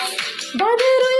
Bye, Leroy.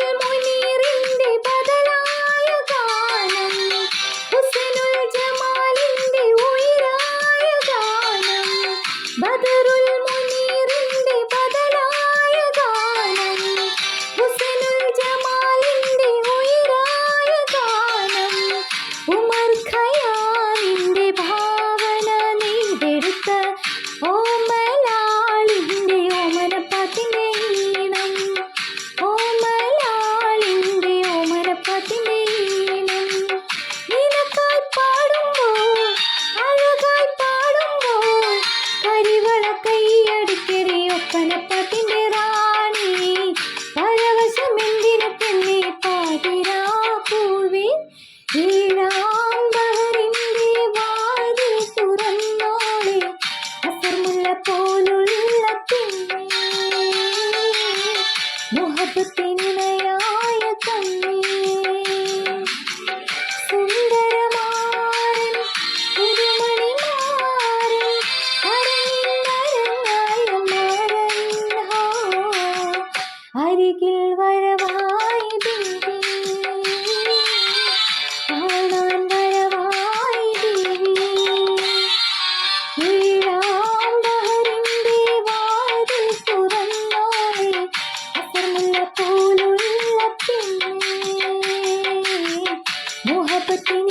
അരികിൽ വരവായി ദേവി പിന്നെ മുഹബത്തിന്